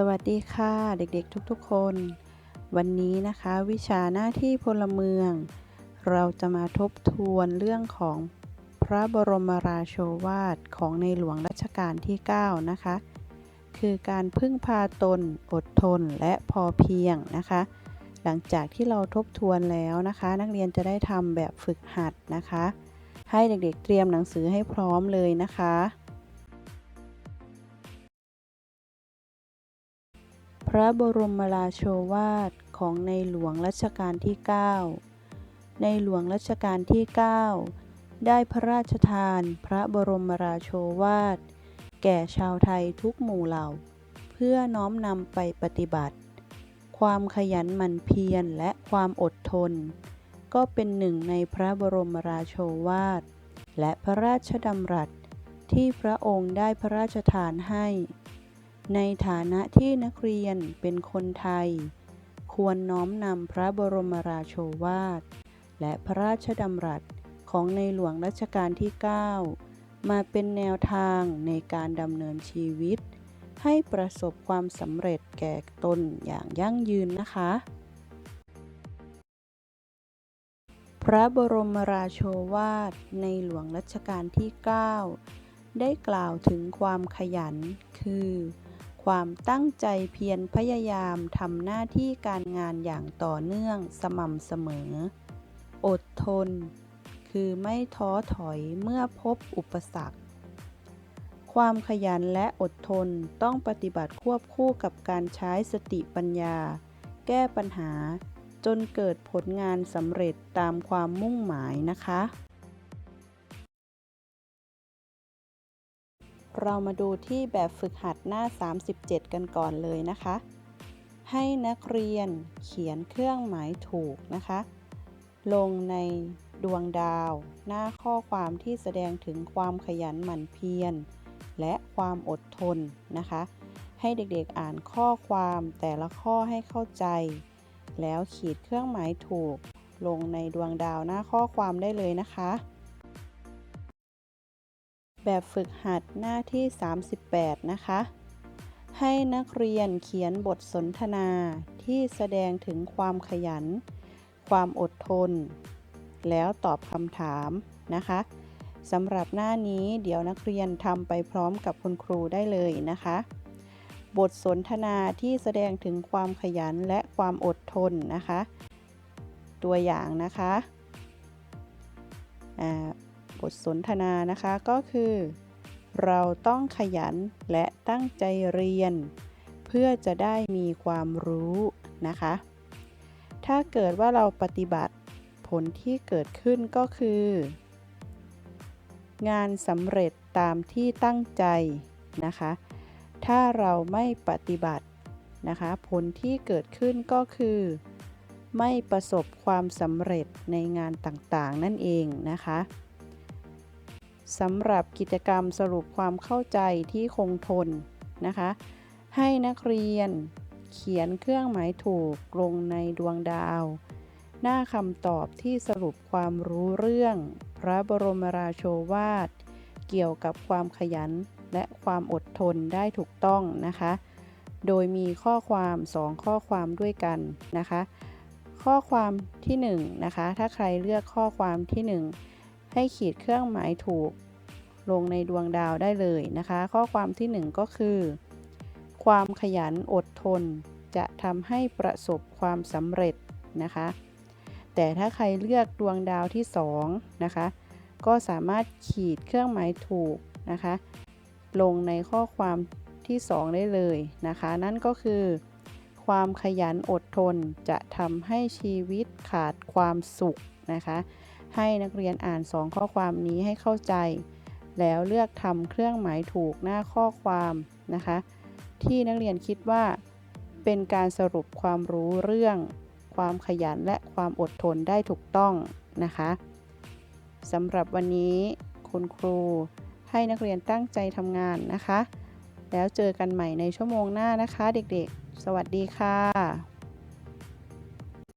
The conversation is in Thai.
สวัสดีค่ะเด็กๆทุกๆคน วันนี้นะคะวิชาหน้าที่พลเมือง เราจะมาทบทวนเรื่องของพระบรมราโชวาทของในหลวงรัชกาลที่ 9 นะคะ คือการพึ่งพาตนอดทนและพอเพียงนะคะ หลังจากที่เราทบทวนแล้วนะคะ นักเรียนจะได้ทำแบบฝึกหัดนะคะ ให้เด็กๆเตรียมหนังสือให้พร้อมเลยนะคะ พระบรมราโชวาทของในหลวงรัชกาลที่ 9 ในหลวงรัชกาลที่ 9 ได้พระราชทานพระบรมราโชวาท แก่ชาวไทยทุกหมู่เหล่า เพื่อน้อมนำไปปฏิบัติ ความขยันหมั่นเพียรและความอดทน ก็เป็นหนึ่งในพระบรมราโชวาท และพระราชดำรัสที่พระองค์ได้พระราชทานให้ ในฐานะที่นักเรียนเป็นคนไทย ควรน้อมนำพระบรมราโชวาท และพระราชดำรัสของในหลวงรัชกาลที่ 9 มาเป็นแนวทางในการดำเนินชีวิต ให้ประสบความสำเร็จแก่ตนอย่างยั่งยืนนะคะ พระบรมราโชวาทในหลวงรัชกาลที่ 9 ได้กล่าวถึงความขยันคือ ความตั้งใจเพียรพยายามทำหน้าที่การงานอย่างต่อเนื่องสม่ำเสมอ อดทน คือไม่ท้อถอยเมื่อพบอุปสรรค ความขยันและอดทนต้องปฏิบัติควบคู่กับการใช้สติปัญญา แก้ปัญหาจนเกิดผลงานสำเร็จตามความมุ่งหมายนะคะ เรามาดูที่แบบฝึกหัดหน้า 37 กันก่อนเลยนะคะ ให้นักเรียนเขียนเครื่องหมายถูกนะคะ ลงในดวงดาว หน้าข้อความที่แสดงถึงความขยันหมั่นเพียร และความอดทนนะคะ ให้เด็กๆอ่านข้อความแต่ละข้อให้เข้าใจ แล้วขีดเครื่องหมายถูก ลงในดวงดาวหน้าข้อความได้เลยนะคะ แบบฝึกหัดหน้าที่ 38 นะคะ ให้นักเรียนเขียนบทสนทนาที่แสดงถึงความขยัน ความอดทน แล้วตอบคำถามนะคะสำหรับหน้านี้เดี๋ยวนักเรียนทำไปพร้อมกับคุณครูได้เลยนะคะ บทสนทนาที่แสดงถึงความขยันและความอดทนนะคะ ตัวอย่างนะคะอ่า บทสนทนานะคะก็คือ เราต้องขยันและตั้งใจเรียน เพื่อจะได้มีความรู้นะคะ ถ้าเกิดว่าเราปฏิบัติผลที่เกิดขึ้นก็คือ งานสำเร็จตามที่ตั้งใจนะคะ ถ้าเราไม่ปฏิบัตินะคะ ผลที่เกิดขึ้นก็คือ ไม่ประสบความสำเร็จในงานต่างๆ นั่นเองนะคะ สำหรับกิจกรรมสรุปความเข้าใจที่คงทนนะคะ ให้นักเรียนเขียนเครื่องหมายถูกลงในดวงดาว หน้าคำตอบที่สรุปความรู้เรื่อง พระบรมราโชวาท เกี่ยวกับความขยันและความอดทนได้ถูกต้องนะคะ โดยมีข้อความ 2 ข้อความด้วยกันนะคะ ข้อความที่1นนะคะ ถ้าใครเลือกข้อความที่ 1 ให้ขีดเครื่องหมายถูก ลงในดวงดาวได้เลยนะคะ ข้อความที่ 1 ก็คือ ความขยันอดทน จะทำให้ประสบความสำเร็จนะคะ แต่ถ้าใครเลือกดวงดาวที่2นะคะก็สามารถขีดเครื่องหมายถูกนะคะ ลงในข้อความที่ 2 ได้เลยนะคะ นั่นก็คือ ความขยันอดทนจะทำให้ชีวิตขาดความสุข นะคะ ให้นักเรียนอ่าน 2 ข้อความนี้ให้เข้าใจ แล้วเลือกทำเครื่องหมายถูกหน้าข้อความนะคะ ที่นักเรียนคิดว่า เป็นการสรุปความรู้เรื่องความขยันและความอดทนได้ถูกต้องนะคะสำหรับวันนี้คุณครูให้นักเรียนตั้งใจทำงานนะคะ แล้วเจอกันใหม่ในชั่วโมงหน้านะคะเด็กๆ สวัสดีค่ะ